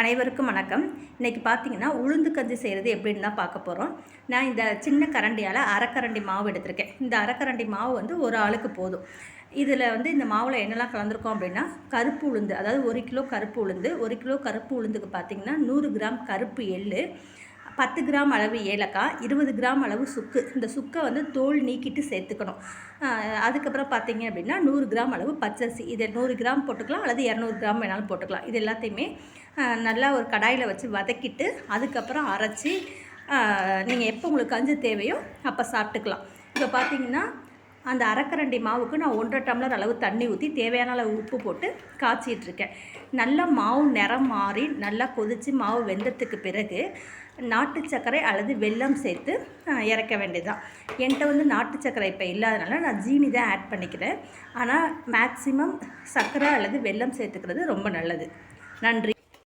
அனைவருக்கும் வணக்கம். இன்றைக்கி பார்த்தீங்கன்னா உளுந்து கஞ்சி செய்கிறது எப்படின்னு தான் பார்க்க போகிறோம் நான் இந்த சின்ன கரண்டியால் அரைக்கரண்டி மாவு எடுத்திருக்கேன். இந்த அரைக்கரண்டி மாவு வந்து ஒரு ஆளுக்கு போதும். இதில் வந்து இந்த மாவில் என்னெல்லாம் கலந்துருக்கோம் அப்படின்னா கருப்பு உளுந்து அதாவது ஒரு கிலோ கருப்பு உளுந்து ஒரு கிலோ கருப்பு உளுந்துக்கு பார்த்திங்கன்னா நூறு கிராம் கருப்பு எள்ளு பத்து கிராம் அளவு ஏலக்காய் இருபது கிராம் அளவு சுக்கு. இந்த சுக்கை வந்து தோல் நீக்கிட்டு சேர்த்துக்கணும். அதுக்கப்புறம் பார்த்தீங்க அப்படின்னா நூறு கிராம் அளவு பச்சரிசி. இதை நூறு கிராம் போட்டுக்கலாம் அல்லது இரநூறு கிராம் வேணாலும் போட்டுக்கலாம். இது எல்லாத்தையுமே நல்லா ஒரு கடாயில் வச்சு வதக்கிட்டு அதுக்கப்புறம் அரைச்சி நீங்கள் எப்போ உங்களுக்கு கஞ்சி தேவையோ அப்போ சாப்பிட்டுக்கலாம். இப்போ பார்த்தீங்கன்னா அந்த அரைக்கரண்டி மாவுக்கு நான் ஒன்றரை டம்ளர் அளவு தண்ணி ஊற்றி தேவையான அளவு உப்பு போட்டு காய்ச்சிட்ருக்கேன். நல்லா மாவு நிறம் மாறி நல்லா கொதித்து மாவு வெந்ததுக்கு பிறகு நாட்டு சர்க்கரை அல்லது வெல்லம் சேர்த்து இறக்க வேண்டியதுதான். என்கிட்ட வந்து நாட்டு சர்க்கரை இப்போ இல்லாதனால நான் ஜீனி தான் ஆட் பண்ணிக்கிறேன். ஆனால் மேக்ஸிமம் சர்க்கரை அல்லது வெல்லம் சேர்த்துக்கிறது ரொம்ப நல்லது. நன்றி.